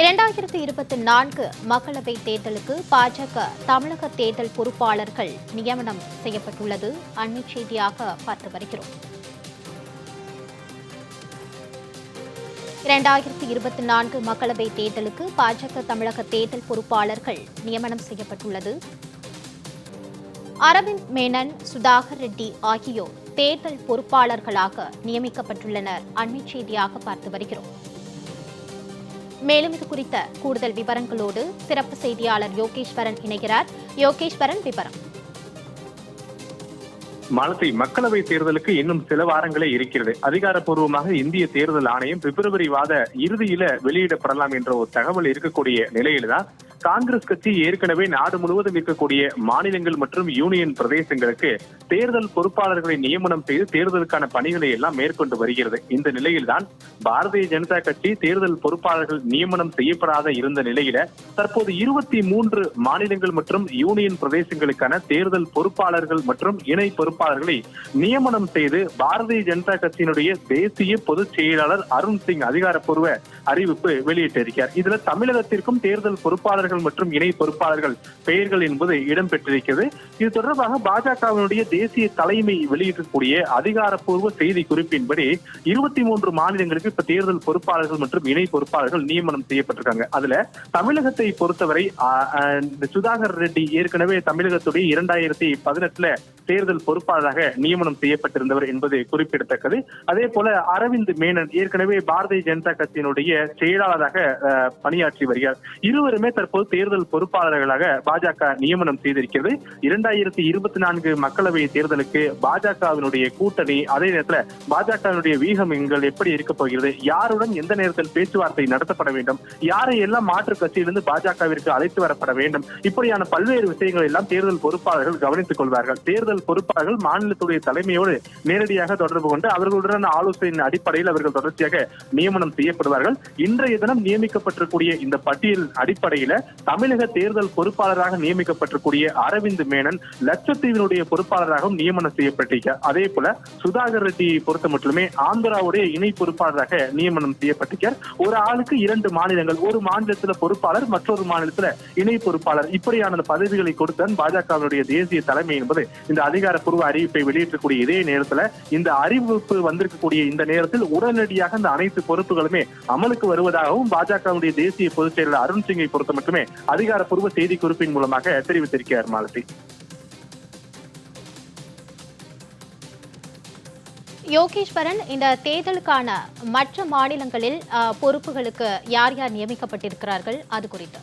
இரண்டாயிரத்தி இருபத்தி நான்கு மக்களவை தேர்தலுக்கு பாஜக தமிழக தேர்தல் பொறுப்பாளர்கள் நியமனம் செய்யப்பட்டுள்ளது. அண்மை செய்தியாக பார்த்து வருகிறோம். இரண்டாயிரத்தி இருபத்தி நான்கு மக்களவைத் தேர்தலுக்கு பாஜக தமிழக தேர்தல் பொறுப்பாளர்கள் நியமனம் செய்யப்பட்டுள்ளது. அரவிந்த் மேனன் சுதாகர் ரெட்டி ஆகியோர் தேர்தல் பொறுப்பாளர்களாக நியமிக்கப்பட்டுள்ளனர். அண்மை செய்தியாக பார்த்து வருகிறோம். மேலும் இது குறித்த கூடுதல் விவரங்களோடு சிறப்பு செய்தியாளர் யோகேஸ்வரன் இணைகிறார். யோகேஸ்வரன் விவரம். மாலத்தை மக்களவை தேர்தலுக்கு இன்னும் சில வாரங்களே இருக்கிறது. அதிகாரப்பூர்வமாக இந்திய தேர்தல் ஆணையம் பிப்ரவரி மாத இறுதியில வெளியிடப்படலாம் என்ற ஒரு தகவல் இருக்கக்கூடிய நிலையில்தான் காங்கிரஸ் கட்சி ஏற்கனவே நாடு முழுவதும் இருக்கக்கூடிய மாநிலங்கள் மற்றும் யூனியன் பிரதேசங்களுக்கு தேர்தல் பொறுப்பாளர்களை நியமனம் செய்து தேர்தலுக்கான பணிகளை எல்லாம் மேற்கொண்டு வருகிறது. இந்த நிலையில்தான் பாரதிய ஜனதா கட்சி தேர்தல் பொறுப்பாளர்கள் நியமனம் செய்யப்படாத இருந்த நிலையில தற்போது இருபத்தி மூன்று மாநிலங்கள் மற்றும் யூனியன் பிரதேசங்களுக்கான தேர்தல் பொறுப்பாளர்கள் மற்றும் இணை பொறுப்பாளர்களை நியமனம் செய்து பாரதிய ஜனதா கட்சியினுடைய தேசிய பொதுச் செயலாளர் அருண் சிங் அதிகாரப்பூர்வ அறிவிப்பு வெளியிட்டிருக்கிறார். இதுல தமிழகத்திற்கும் தேர்தல் பொறுப்பாளர்கள் மற்றும் இணை பொறுப்பாளர்கள் பெயர்கள் என்பது இடம்பெற்றிருக்கிறது. இது தொடர்பாக பாஜகவினுடைய தேசிய தலைமை வெளியிடக்கூடிய அதிகாரப்பூர்வ செய்தி குறிப்பின்படி இருபத்தி மூன்று மாநிலங்களுக்கு இப்ப தேர்தல் பொறுப்பாளர்கள் மற்றும் இணை பொறுப்பாளர்கள் நியமனம் செய்யப்பட்டிருக்காங்க. அதுல தமிழகத்தை பொறுத்தவரை சுதாகர் ரெட்டி ஏற்கனவே தமிழகத்துடைய இரண்டாயிரத்தி பதினெட்டுல தேர்தல் பொறுப்பாளராக நியமனம் செய்யப்பட்டிருந்தவர் என்பது குறிப்பிடத்தக்கது. அதே போல அரவிந்த் மேனன் ஏற்கனவே பாரதிய ஜனதா கட்சியினுடைய செயலாளராக பணியாற்றி வருகிறார். இருவருமே தற்போது தேர்தல் பொறுப்பாளர்களாக பாஜக நியமனம் செய்திருக்கிறது. இரண்டாயிரத்தி இருபத்தி நான்கு மக்களவை தேர்தலுக்கு பாஜகவினுடைய கூட்டணி அதே நேரத்தில் பாஜகவினுடைய வீகம் எங்கள் எப்படி இருக்க போகிறது? யாருடன் எந்த நேரத்தில் பேச்சுவார்த்தை நடத்தப்பட வேண்டும்? யாரை எல்லாம் மாற்றுக் கட்சியிலிருந்து பாஜகவிற்கு அழைத்து வரப்பட வேண்டும்? இப்படியான பல்வேறு விஷயங்கள் எல்லாம் தேர்தல் பொறுப்பாளர்கள் கவனித்துக் கொள்வார்கள். தேர்தல் பொறுப்பாளர்கள் மாநிலத்துடைய தலைமையோடு நேரடியாக தொடர்பு கொண்டு அவர்களுடன் ஆலோசனையின் அடிப்படையில் அவர்கள் தொடர்ச்சியாக நியமனம் செய்யப்படுவார்கள். இன்றைய தினம் நியமிக்கப்பட்டிருக்கூடிய இந்த பட்டியல் அடிப்படையில தமிழக தேர்தல் பொறுப்பாளராக நியமிக்கப்பட்டிருக்கூடிய அரவிந்த் மேனன் லட்சத்தீவினுடைய பொறுப்பாளராகவும் நியமனம் செய்யப்பட்டிருக்க அதே போல சுதாகர் ரெட்டியை பொறுத்த மட்டுமே ஆந்திராவுடைய இணை பொறுப்பாளராக நியமனம் செய்யப்பட்டிருக்கிறார் ஒரு ஆளுக்கு இரண்டு மாநிலங்கள் ஒரு மாநிலத்துல பொறுப்பாளர் மற்றொரு மாநிலத்துல இணை பொறுப்பாளர். இப்படியான பதவிகளை கொடுத்தான் பாஜகவினுடைய தேசிய தலைமை என்பது இந்த அதிகாரப்பூர்வ அறிவிப்பை வெளியிட்டக்கூடிய இதே நேரத்துல இந்த அறிவிப்பு வந்திருக்கக்கூடிய இந்த நேரத்தில் உடனடியாக இந்த அனைத்து பொறுப்புகளுமே அமலுக்கு வருவதாகவும் பாஜகவுடைய தேசிய பொதுச் செயலர் அருண் சிங்கை பொறுத்த மட்டுமே அதிகாரப்பூர்வ செய்தி குறிப்பின் மூலமாக தெரிவித்திருக்கிறார் மாலதி. யோகேஸ்வரன் இந்த தேர்தலுக்கான மற்ற மாநிலங்களில் பொறுப்புகளுக்கு யார் யார் நியமிக்கப்பட்டிருக்கிறார்கள்? அது குறித்து.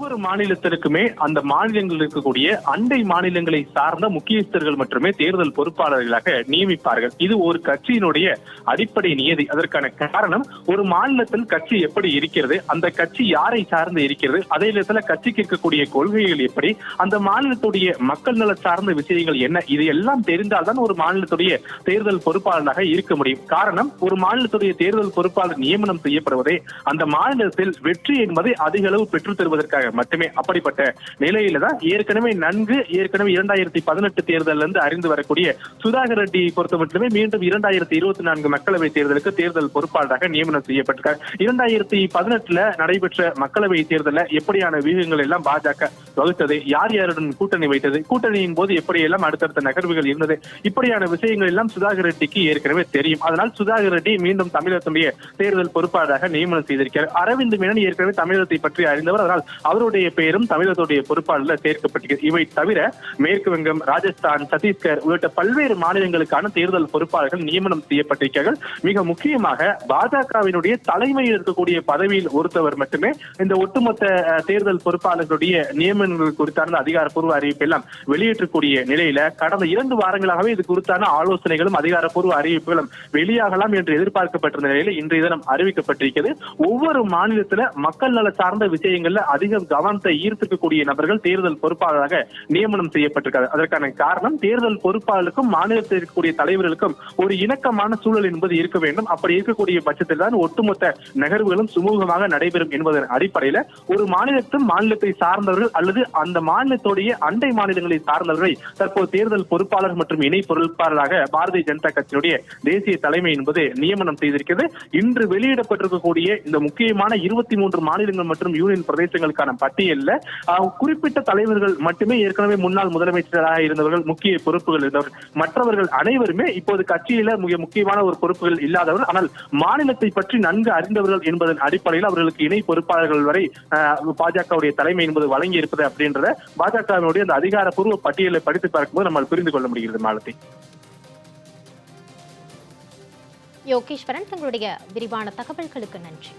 ஒவ்வொரு மாநிலத்திற்குமே அந்த மாநிலங்களில் இருக்கக்கூடிய அண்டை மாநிலங்களை சார்ந்த முக்கியஸ்தர்கள் மட்டுமே தேர்தல் பொறுப்பாளர்களாக நியமிப்பார்கள். இது ஒரு கட்சியினுடைய அடிப்படை நியதி. அதற்கான காரணம் ஒரு மாநிலத்தில் கட்சி எப்படி இருக்கிறது அந்த கட்சி யாரை சார்ந்து இருக்கிறது அதே நேரத்தில் கட்சிக்கு இருக்கக்கூடிய கொள்கைகள் எப்படி அந்த மாநிலத்துடைய மக்கள் நல சார்ந்த விஷயங்கள் என்ன இது எல்லாம் தெரிந்தால்தான் ஒரு மாநிலத்துடைய தேர்தல் பொறுப்பாளராக இருக்க முடியும். காரணம் ஒரு மாநிலத்துடைய தேர்தல் பொறுப்பாளர் நியமனம் செய்யப்படுவதே அந்த மாநிலத்தில் வெற்றி என்பதை அதிக அளவு பெற்றுத் தருவதற்காக மட்டுமே அப்படிப்பட்ட நிலையில தான் ஏற்கனவே நன்கு ஏற்கனவே இரண்டாயிரத்தி பதினெட்டு தேர்தலில் இருந்து அறிந்து வரக்கூடிய சுதாகர் ரெட்டி பொறுத்த மட்டுமே மீண்டும் இரண்டாயிரத்தி இருபத்தி நான்கு மக்களவை தேர்தலுக்கு தேர்தல் பொறுப்பாளராக நியமனம் செய்யப்பட்டிருக்கார். இரண்டாயிரத்தி பதினெட்டுல நடைபெற்ற மக்களவை தேர்தலில் எப்படியான வியூகங்கள் எல்லாம் பாஜக வகுத்தது? யார் யாருடன் கூட்டணி வைத்தது? கூட்டணியின் போது எப்படியெல்லாம் அடுத்தடுத்த நகர்வுகள் இருந்தது? இப்படியான விஷயங்கள் எல்லாம் சுதாகர் ரெட்டிக்கு ஏற்கனவே தெரியும். அதனால் சுதாகர் ரெட்டி மீண்டும் தமிழகத்துடைய தேர்தல் பொறுப்பாளராக நியமனம் செய்திருக்கிறார். அரவிந்த் மேனன் ஏற்கனவே தமிழகத்தை பற்றி அறிந்தவர். அதனால் அவர் அவருடைய பெயரும் தமிழகத்துடைய பொறுப்பாளர்ல சேர்க்கப்பட்டிருக்கு. இவை தவிர மேற்கு வங்கம் ராஜஸ்தான் சத்தீஸ்கர் உள்ளிட்ட பல்வேறு மாநிலங்களுக்கான தேர்தல் பொறுப்பாளர்கள் நியமனம் செய்யப்பட்டிருக்கிறார்கள். மிக முக்கியமாக பாஜகவினுடைய தலைமையில் இருக்கக்கூடிய பதவியில் ஒருத்தவர் மட்டுமே இந்த ஒட்டுமொத்த தேர்தல் பொறுப்பாளர்களுடைய நியமனங்கள் குறித்தான அதிகாரப்பூர்வ அறிவிப்பு எல்லாம் வெளியிட்டக்கூடிய நிலையில கடந்த இரண்டு வாரங்களாகவே இது குறித்தான ஆலோசனைகளும் அதிகாரப்பூர்வ அறிவிப்புகளும் வெளியாகலாம் என்று எதிர்பார்க்கப்பட்டிருந்த நிலையில இன்றைய தினம் அறிவிக்கப்பட்டிருக்கிறது. ஒவ்வொரு மாநிலத்துல மக்கள் நல சார்ந்த விஷயங்கள்ல அதிகம் கவனத்தை ஈர்த்திருக்கக்கூடிய நபர்கள் தேர்தல் பொறுப்பாளராக நியமனம் செய்யப்பட்டிருக்காரு அதற்கான காரணம் தேர்தல் பொறுப்பாளருக்கும் மாநிலத்தில் இருக்கக்கூடிய தலைவர்களுக்கும் ஒரு இணக்கமான சூழல் என்பது இருக்க வேண்டும். அப்படி இருக்கக்கூடிய பட்சத்தில் தான் ஒட்டுமொத்த நகர்வுகளும் சுமூகமாக நடைபெறும் என்பதன் அடிப்படையில ஒரு மாநிலத்தும் மாநிலத்தை சார்ந்தவர்கள் அல்லது அந்த மாநிலத்துடைய அண்டை மாநிலங்களை சார்ந்தவர்களை தற்போது தேர்தல் பொறுப்பாளர் மற்றும் இணை பொறுப்பாளராக பாரதிய ஜனதா கட்சியினுடைய தேசிய தலைமை என்பது நியமனம் செய்திருக்கிறது. இன்று வெளியிடப்பட்டிருக்கக்கூடிய இந்த முக்கியமான இருபத்தி மூன்று மாநிலங்கள் மற்றும் யூனியன் பிரதேசங்களுக்கான பட்டியல்ல குறிப்பிட்ட தலைவர்கள் மட்டுமே ஏற்கனவே முன்னாள் முதலமைச்சராக இருந்தவர்கள் முக்கிய பொறுப்புகள் இருந்தவர்கள் மற்றவர்கள் அனைவருமே இப்போது கட்சியில மிக முக்கியமான ஒரு பொறுப்புகள் இல்லாதவர்கள். ஆனால் மாநிலத்தை பற்றி நன்கு அறிந்தவர்கள் என்பதன் அடிப்படையில் அவர்களுக்கு இணை பொறுப்பாளர்கள் வரை பாஜகவுடைய தலைமை என்பது வழங்கி இருப்பது அப்படின்றத பாஜகவினுடைய அந்த அதிகாரப்பூர்வ பட்டியலை படித்து பார்க்கும்போது நம்ம புரிந்து கொள்ள முடிகிறது மாலத்தை யோகேஸ்வரன் தங்களுடைய விரிவான தகவல்களுக்கு நன்றி.